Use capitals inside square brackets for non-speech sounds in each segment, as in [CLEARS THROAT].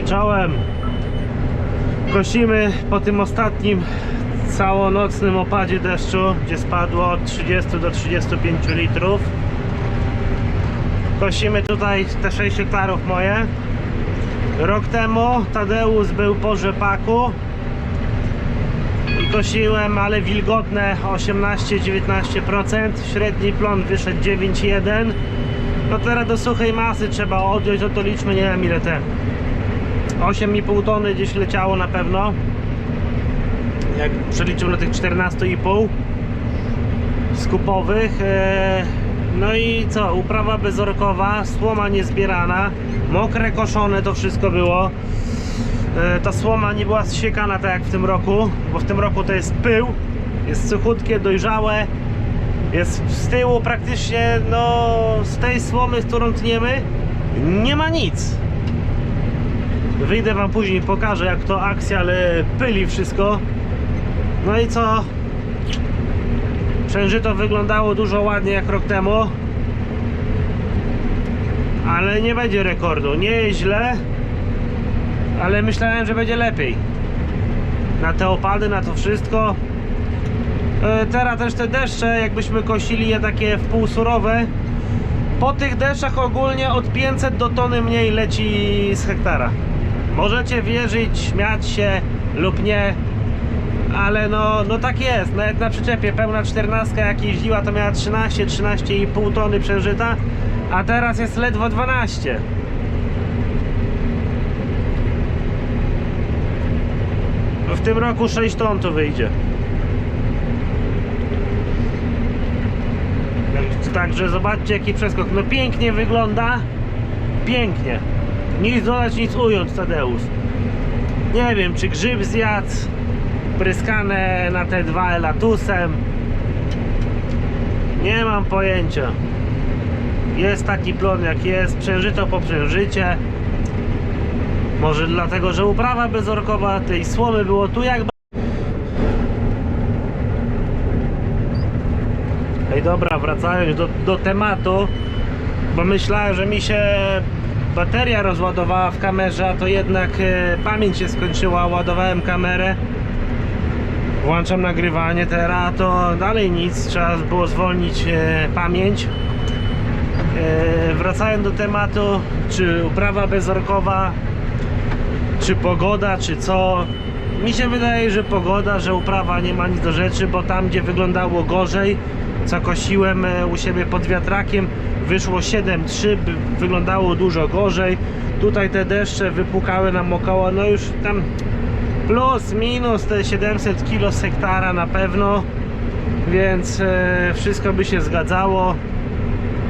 Czołem. Kosimy po tym ostatnim całonocnym opadzie deszczu, gdzie spadło od 30 do 35 litrów. Kosimy tutaj te 6 hektarów moje. Rok temu Tadeusz był po rzepaku i kosiłem, ale wilgotne 18-19%. Średni plon wyszedł 9,1. No teraz do suchej masy trzeba odjąć, no to liczmy nie wiem ile ten. 8,5 tony gdzieś leciało na pewno. Jak przeliczył na tych 14,5 skupowych. e, No i co? Uprawa bezorkowa, słoma niezbierana, mokre koszone to wszystko było. E, Ta słoma nie była zsiekana tak jak w tym roku, bo w tym roku to jest pył, jest suchutkie, dojrzałe. Jest z tyłu praktycznie, no z tej słomy, którą tniemy, nie ma nic. Wyjdę wam później, pokażę jak to akcja, ale pyli wszystko. No i co? Przężyto wyglądało dużo ładniej jak rok temu. Ale nie będzie rekordu. Nie jest źle, ale myślałem, że będzie lepiej. Na te opady, na to wszystko. E, Teraz też te deszcze, jakbyśmy kosili je takie w pół surowe, po tych deszczach ogólnie od 500 do tony mniej leci z hektara. Możecie wierzyć, śmiać się lub nie, ale no, no tak jest. Nawet na przyczepie pełna 14 jak jeździła to miała 13, 13,5 tony przeżyta, a teraz jest ledwo 12. W tym roku 6 ton tu wyjdzie. Także zobaczcie jaki przeskok. No pięknie wygląda. Pięknie. Nic dodać, nic ująć Tadeusz. Nie wiem czy grzyb zjadł. Pryskane na te dwa elatusem. Nie mam pojęcia. Jest taki plon jak jest. Przężyto po przężycie. Może dlatego, że uprawa bezorkowa tej słomy było tu jak Ej dobra, wracając do, do tematu, bo myślałem, że mi się bateria rozładowała w kamerze, a to jednak e, pamięć się skończyła, ładowałem kamerę. Włączam nagrywanie teraz, to dalej nic, trzeba było zwolnić e, pamięć. E, wracając do tematu, czy uprawa bezorkowa, czy pogoda, czy co. Mi się wydaje, że pogoda, że uprawa nie ma nic do rzeczy, bo tam gdzie wyglądało gorzej, co kosiłem e, u siebie pod wiatrakiem, wyszło 7,3, by- wyglądało dużo gorzej. Tutaj te deszcze wypukały nam około, no już tam plus, minus te 700 kg hektara na pewno, więc e, wszystko by się zgadzało.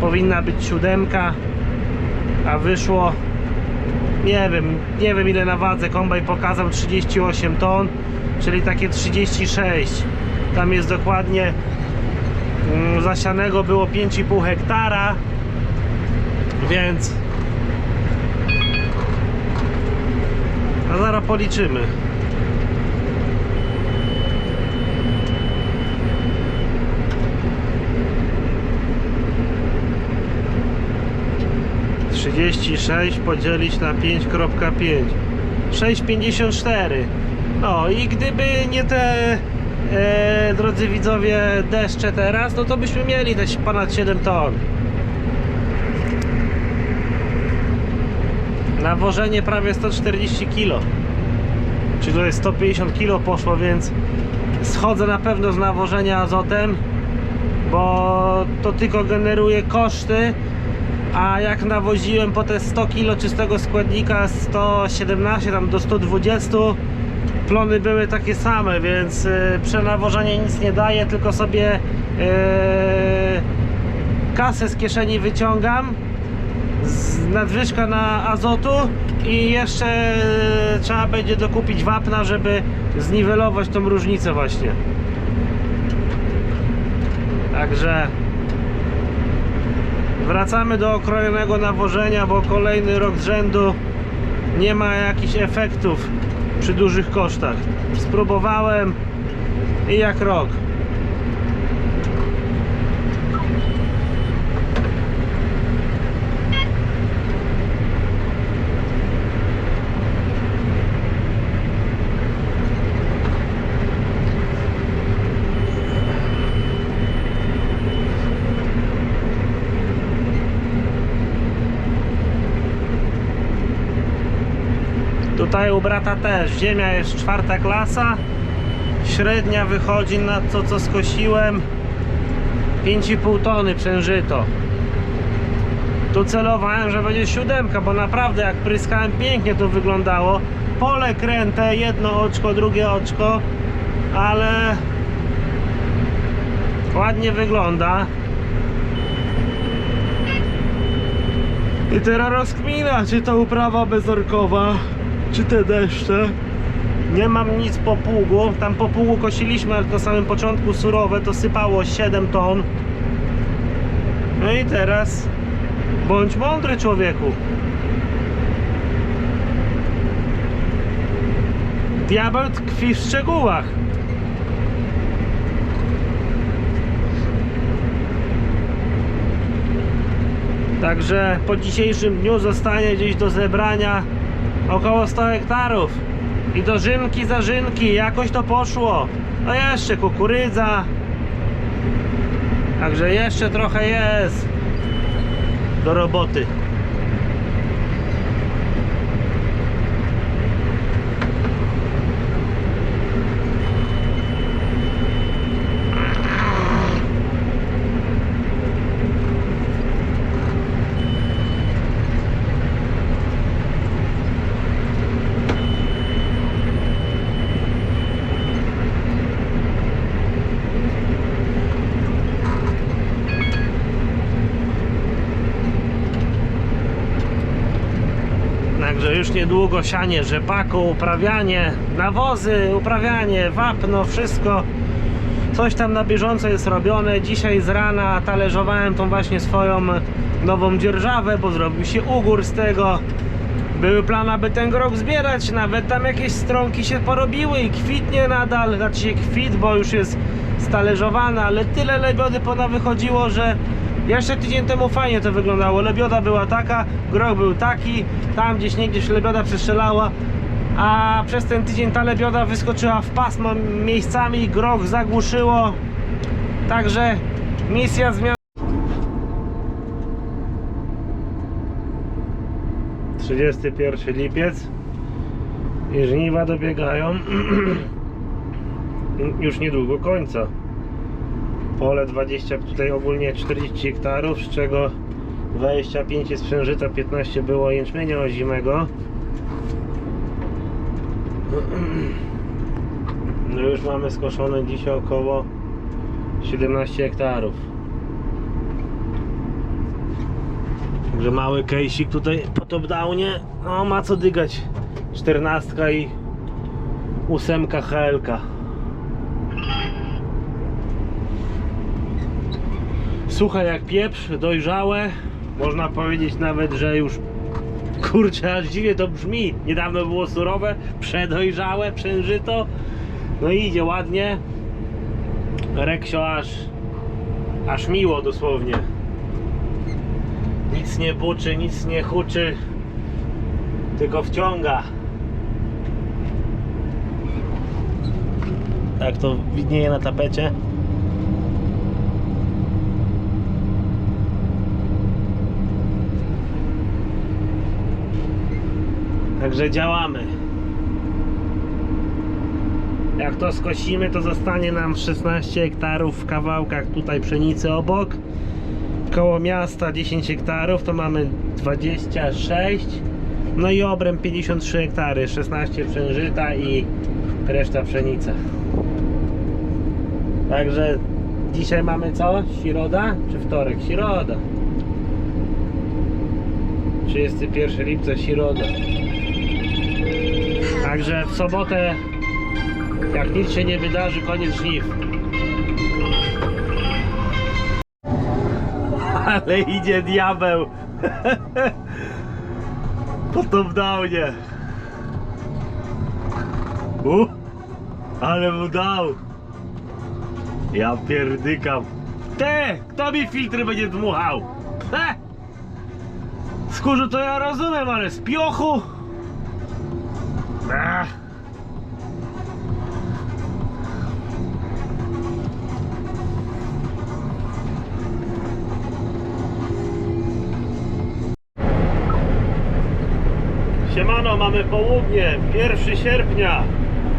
Powinna być siódemka, a wyszło nie wiem, nie wiem ile na wadze kombaj pokazał 38 ton, czyli takie 36. Tam jest dokładnie mm, zasianego było 5,5 hektara, więc a zaraz policzymy. Trzydzieści sześć podzielić na 5,5 6,54 No i gdyby nie te e, drodzy widzowie deszcze teraz, no to byśmy mieli też ponad 7 ton. Nawożenie prawie 140 kg Czyli to jest 150 kg poszło, więc schodzę na pewno z nawożenia azotem bo to tylko generuje koszty a jak nawoziłem po te 100 kg czystego składnika 117 tam do 120 plony były takie same więc y, przenawożenie nic nie daje tylko sobie y, kasę z kieszeni wyciągam z nadwyżka na azotu i jeszcze y, trzeba będzie dokupić wapna żeby zniwelować tą różnicę właśnie. Także Wracamy do okrojonego nawożenia, bo kolejny rok z rzędu nie ma jakichś efektów przy dużych kosztach. Spróbowałem i jak rok. Tutaj u brata też. Ziemia jest czwarta klasa. Średnia wychodzi na to, co skosiłem. 5,5 tony przężyto. Tu celowałem, że będzie siódemka, bo naprawdę jak pryskałem pięknie to wyglądało. Pole kręte, jedno oczko, drugie oczko, ale ładnie wygląda. I teraz rozkmina, czy to uprawa bezorkowa, czy te deszcze. Nie mam nic po pługu. Tam po pługu kosiliśmy, ale na samym początku surowe to sypało 7 ton. No i teraz bądź mądry człowieku. Diabeł tkwi w szczegółach. Także po dzisiejszym dniu zostanie gdzieś do zebrania około 100 hektarów. I dożynki, zażynki, jakoś to poszło. No jeszcze kukurydza. Także jeszcze trochę jest do roboty. Także już niedługo sianie rzepaku, uprawianie, nawozy, uprawianie, wapno, wszystko. Coś tam na bieżąco jest robione. Dzisiaj z rana talerzowałem tą właśnie swoją nową dzierżawę, bo zrobił się ugór z tego. Były plany, aby ten grok zbierać, nawet tam jakieś stronki się porobiły i kwitnie nadal, znaczy się kwit, bo już jest stalerzowana, ale tyle lebiody pona wychodziło, że jeszcze tydzień temu fajnie to wyglądało. Lebioda była taka, grok był taki, tam gdzieś niegdzieś lebioda przestrzelała, a przez ten tydzień ta lebioda wyskoczyła w pasmo miejscami, grok zagłuszyło. Także misja zmian. 31 lipiec i żniwa dobiegają [CLEARS THROAT] już niedługo końca. Pole 20, tutaj ogólnie 40 hektarów, z czego 25 jest przężyta, 15 było jęczmienia ozimego. [CLEARS THROAT] No już mamy skoszone dzisiaj około 17 hektarów. Także mały kejsik tutaj po top-downie. No ma co dygać. 14 i 8 HLK. Suche jak pieprz, dojrzałe. Można powiedzieć nawet, że już kurczę, aż dziwnie to brzmi. Niedawno było surowe, przedojrzałe, przężyto. No i idzie ładnie. Reksio aż, aż miło dosłownie. Nic nie buczy, nic nie huczy, tylko wciąga. Tak to widnieje na tapecie. Także działamy. Jak to skosimy, to zostanie nam 16 hektarów w kawałkach tutaj pszenicy obok. Koło miasta 10 hektarów, to mamy 26. No i obręb 53 hektary, 16 przężyta i reszta pszenica. Także dzisiaj mamy co? Środa czy wtorek? Środa. 31 lipca, środa. Także w sobotę, jak nic się nie wydarzy, koniec żniw. Ale idzie diabeł. [LAUGHS] Po top-downie. U, ale mu dał. Ja pierdykam. Te, kto mi filtry będzie dmuchał? Te! Skórzu to ja rozumiem, ale z piochu? Siemano, mamy południe, 1 sierpnia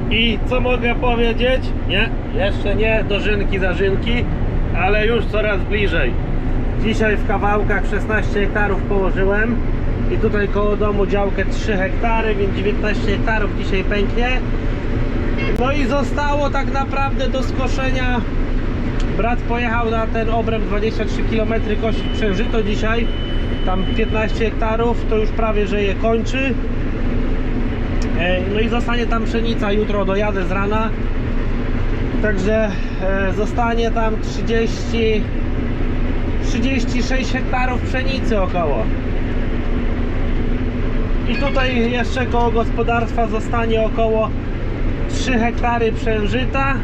i co mogę powiedzieć? Nie, jeszcze nie dożynki, zażynki, ale już coraz bliżej. Dzisiaj w kawałkach 16 hektarów położyłem i tutaj koło domu działkę 3 hektary, więc 19 hektarów dzisiaj pęknie. No i zostało tak naprawdę do skoszenia. Brat pojechał na ten obręb 23 km kosić przężyto dzisiaj. Tam 15 hektarów, to już prawie że je kończy. E, No i zostanie tam pszenica, jutro dojadę z rana. Także e, zostanie tam 30 36 hektarów pszenicy około. I tutaj jeszcze koło gospodarstwa zostanie około 3 hektary przężyta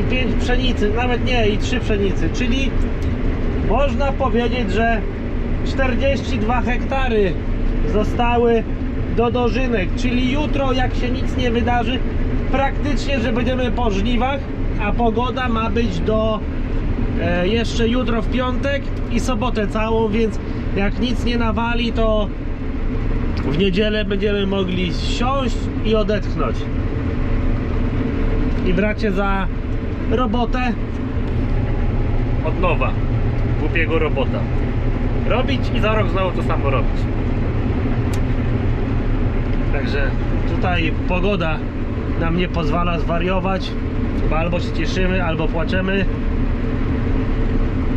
i 5 pszenicy, nawet nie, i 3 pszenicy, czyli można powiedzieć, że 42 hektary zostały do dożynek, czyli jutro jak się nic nie wydarzy, praktycznie, że będziemy po żniwach, a pogoda ma być do e, jeszcze jutro w piątek i sobotę całą, więc jak nic nie nawali, to w niedzielę będziemy mogli siąść i odetchnąć. I bracie za robotę od nowa. Głupiego robota. Robić i za rok znowu to samo robić. Także tutaj pogoda nam nie pozwala zwariować. Bo albo się cieszymy, albo płaczemy,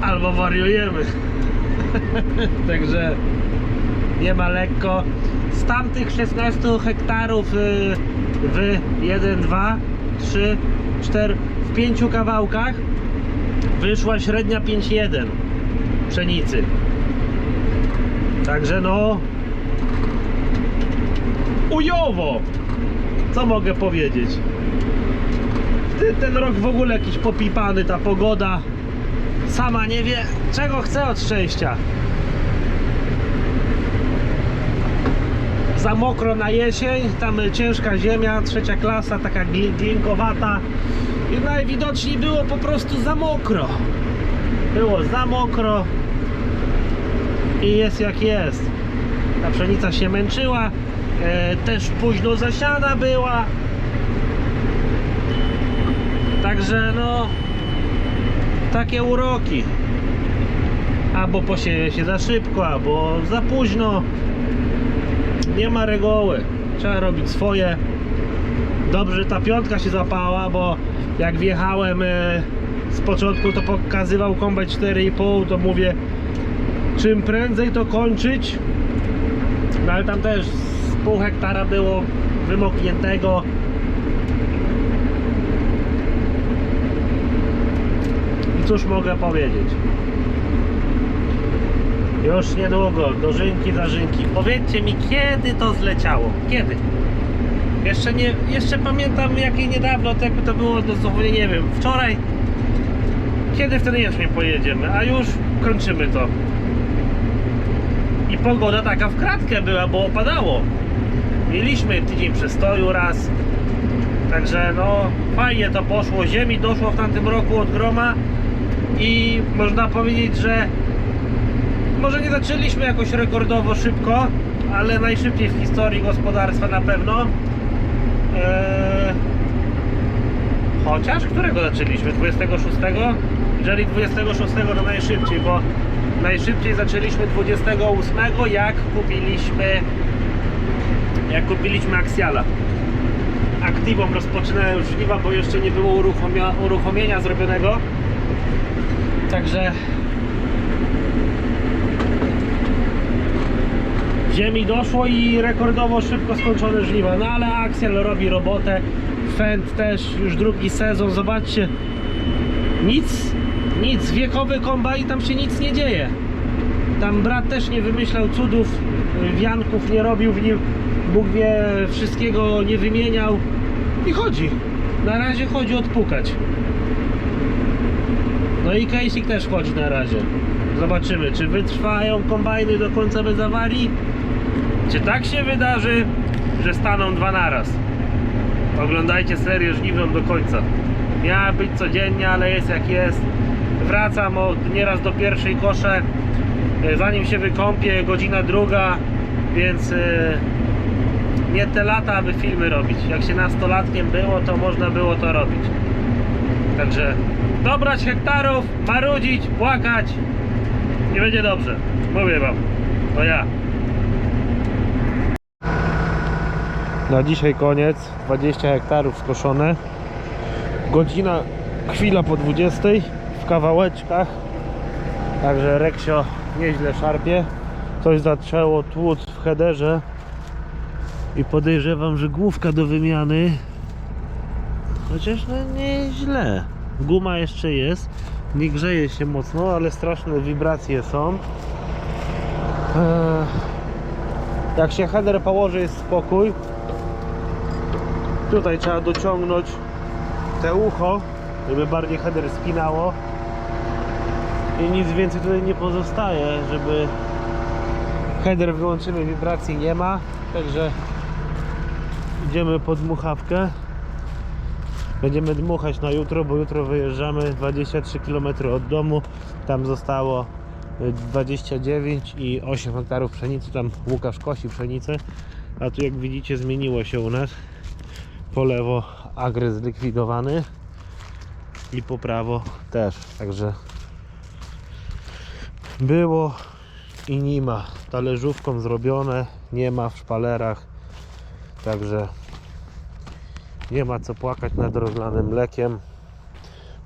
albo wariujemy. [LAUGHS] Także nie ma lekko. Z tamtych 16 hektarów y, w 1, 2, 3, 4, w 5 kawałkach wyszła średnia 5,1 pszenicy. Także no ujowo! Co mogę powiedzieć? Ten rok w ogóle jakiś popipany, ta pogoda sama nie wie czego chce od szczęścia. Za mokro na jesień, tam ciężka ziemia, trzecia klasa, taka gli- glinkowata i najwidoczniej było po prostu za mokro. Było za mokro i jest jak jest. Ta pszenica się męczyła, e, też późno zasiana była. Także no takie uroki. Albo posieje się za szybko, albo za późno. Nie ma reguły. Trzeba robić swoje. Dobrze, ta piątka się zapała, bo jak wjechałem e, z początku, to pokazywał kombajn 4,5, to mówię czym prędzej to kończyć. No ale tam też z pół hektara było wymokniętego. Cóż mogę powiedzieć? Już niedługo, dożynki, zażynki. Powiedzcie mi, kiedy to zleciało? Kiedy? Jeszcze nie, jeszcze pamiętam jak niedawno, to jakby to było dosłownie, nie wiem, wczoraj. Kiedy wtedy jeszcze pojedziemy, a już kończymy to. I pogoda taka w kratkę była, bo opadało. Mieliśmy tydzień przestoju raz. Także no fajnie to poszło. Ziemi doszło w tamtym roku od groma i można powiedzieć, że może nie zaczęliśmy jakoś rekordowo szybko, ale najszybciej w historii gospodarstwa na pewno. Eee, chociaż którego zaczęliśmy? 26? Jeżeli 26 to najszybciej, bo najszybciej zaczęliśmy 28 jak kupiliśmy jak kupiliśmy Axiala. Aktywą rozpoczynałem żniwa, bo jeszcze nie było uruchomienia zrobionego. Także ziemi doszło i rekordowo szybko skończone żniwa. No ale Axial robi robotę. Fend też już drugi sezon. Zobaczcie. Nic, nic. Wiekowy kombajn, tam się nic nie dzieje. Tam brat też nie wymyślał cudów, wianków nie robił w nim. Bóg wie, wszystkiego nie wymieniał. I chodzi. Na razie chodzi odpukać. No i Casey też chodzi na razie. Zobaczymy, czy wytrwają kombajny do końca bez awarii, czy tak się wydarzy, że staną dwa naraz. Oglądajcie serię żniwną do końca. Miała być codziennie, ale jest jak jest. Wracam od nieraz do pierwszej kosze. E, Zanim się wykąpię, godzina druga, więc e, nie te lata, aby filmy robić. Jak się nastolatkiem było, to można było to robić. Także dobrać hektarów, marudzić, płakać i będzie dobrze. Mówię wam, to ja. Na dzisiaj koniec, 20 hektarów skoszone. Godzina, chwila po 20 w kawałeczkach. Także Reksio nieźle szarpie. Coś zaczęło tłuc w headerze i podejrzewam, że główka do wymiany. Chociaż no nieźle. Guma jeszcze jest. Nie grzeje się mocno, ale straszne wibracje są. Jak się header położy jest spokój. Tutaj trzeba dociągnąć te ucho, żeby bardziej header spinało. I nic więcej tutaj nie pozostaje, żeby header wyłączymy, wibracji nie ma. Także idziemy po dmuchawkę. Będziemy dmuchać na jutro, bo jutro wyjeżdżamy 23 km od domu. Tam zostało y, 29 i 8 hektarów pszenicy. Tam Łukasz kosi pszenicę. A tu jak widzicie zmieniło się u nas. Po lewo agres zlikwidowany i po prawo też. Także było i nie ma. Talerzówką zrobione, nie ma w szpalerach. Także nie ma co płakać nad rozlanym mlekiem.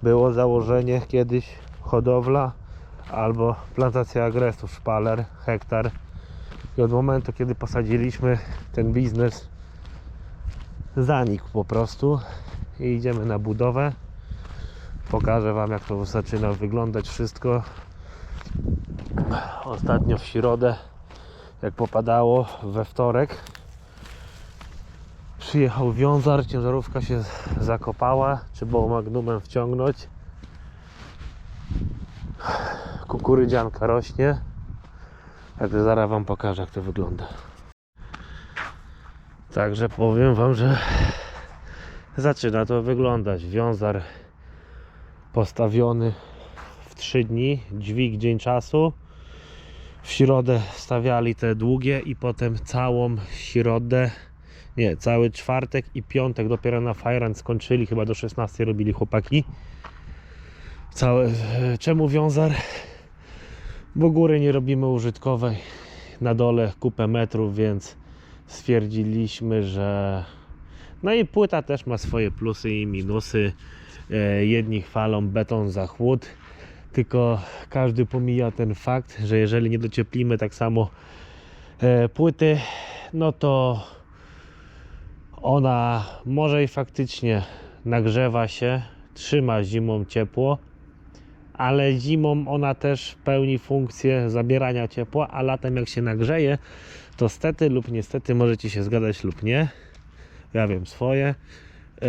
Było założenie kiedyś hodowla albo plantacja agresów, szpaler, hektar. I od momentu, kiedy posadziliśmy ten biznes, zanikł po prostu. I idziemy na budowę. Pokażę Wam, jak to zaczyna wyglądać wszystko. Ostatnio w środę, jak popadało we wtorek, przyjechał wiązar, ciężarówka się zakopała, trzeba było magnumem wciągnąć. Kukurydzianka rośnie. Także zaraz Wam pokażę, jak to wygląda. Także powiem Wam, że zaczyna to wyglądać. Wiązar postawiony w 3 dni, dźwig dzień czasu. W środę stawiali te długie i potem całą środę, nie, cały czwartek i piątek dopiero na Fajran skończyli, chyba do 16 robili chłopaki. Całe, czemu wiązar? Bo góry nie robimy użytkowej, na dole kupę metrów, więc stwierdziliśmy, że no i płyta też ma swoje plusy i minusy. E, Jedni chwalą beton za chłód, tylko każdy pomija ten fakt, że jeżeli nie docieplimy tak samo e, płyty, no to ona może i faktycznie nagrzewa się, trzyma zimą ciepło, ale zimą ona też pełni funkcję zabierania ciepła, a latem jak się nagrzeje, to stety lub niestety możecie się zgadzać lub nie. Ja wiem swoje. E,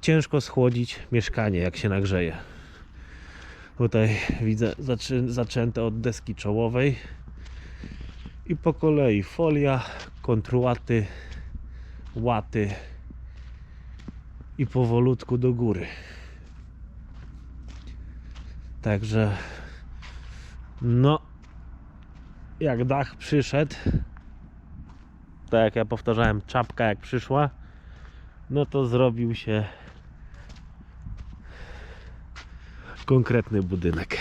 ciężko schłodzić mieszkanie, jak się nagrzeje. Tutaj widzę zaczę, zaczęte od deski czołowej i po kolei folia, kontrułaty, łaty i powolutku do góry. Także no jak dach przyszedł, tak jak ja powtarzałem, czapka jak przyszła, no to zrobił się konkretny budynek.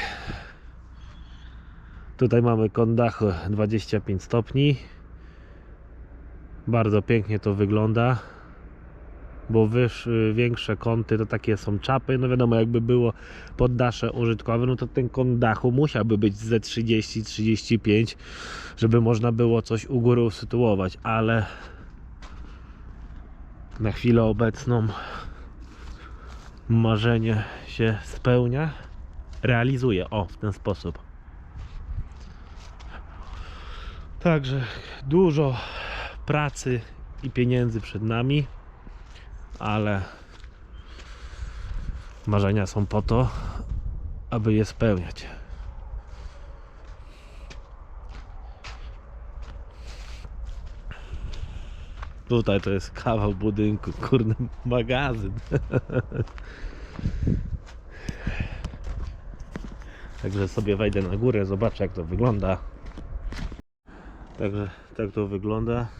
Tutaj mamy kąt dachu 25 stopni. Bardzo pięknie to wygląda. Bo wyż, większe kąty to takie są czapy. No wiadomo, jakby było poddasze użytkowe, no to ten kąt dachu musiałby być ze 30-35, żeby można było coś u góry usytuować, ale na chwilę obecną marzenie się spełnia, realizuje. O, w ten sposób. Także dużo pracy i pieniędzy przed nami, ale marzenia są po to, aby je spełniać. Tutaj to jest kawał budynku, kurde, magazyn. Także sobie wejdę na górę, zobaczę jak to wygląda. Także tak to wygląda.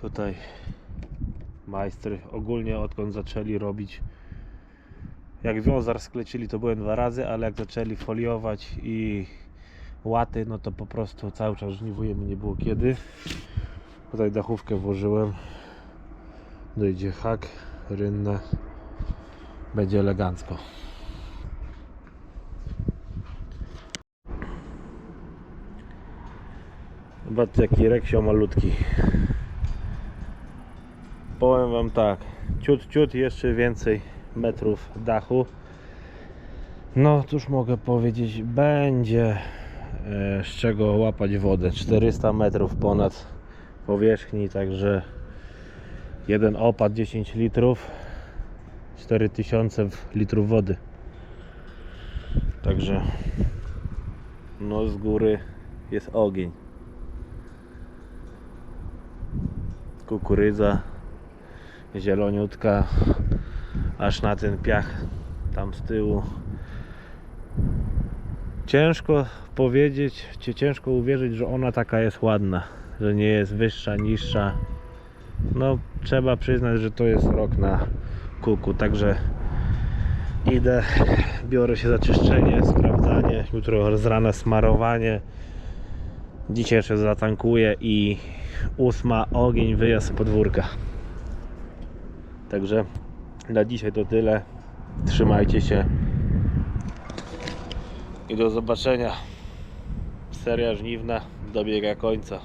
Tutaj majstry ogólnie odkąd zaczęli robić jak wiązar sklecili to byłem dwa razy, ale jak zaczęli foliować i łaty, no to po prostu cały czas żniwujemy, nie było kiedy. Tutaj dachówkę włożyłem. Dojdzie hak, rynne. Będzie elegancko. Zobaczcie jaki reksio malutki. Powiem wam tak, ciut, ciut jeszcze więcej metrów dachu. No cóż mogę powiedzieć, będzie e, z czego łapać wodę. 400 metrów ponad powierzchni, także jeden opad 10 litrów, 4000 w- litrów wody. Także no z góry jest ogień. Kukurydza zieloniutka aż na ten piach tam z tyłu. Ciężko powiedzieć czy ciężko uwierzyć, że ona taka jest ładna że nie jest wyższa, niższa. No trzeba przyznać, że to jest rok na kuku także idę, biorę się za czyszczenie, sprawdzanie jutro z rana smarowanie. Dzisiaj jeszcze zatankuję i ósma ogień, wyjazd z podwórka Także na dzisiaj to tyle. Trzymajcie się. I do zobaczenia. Seria żniwna dobiega końca.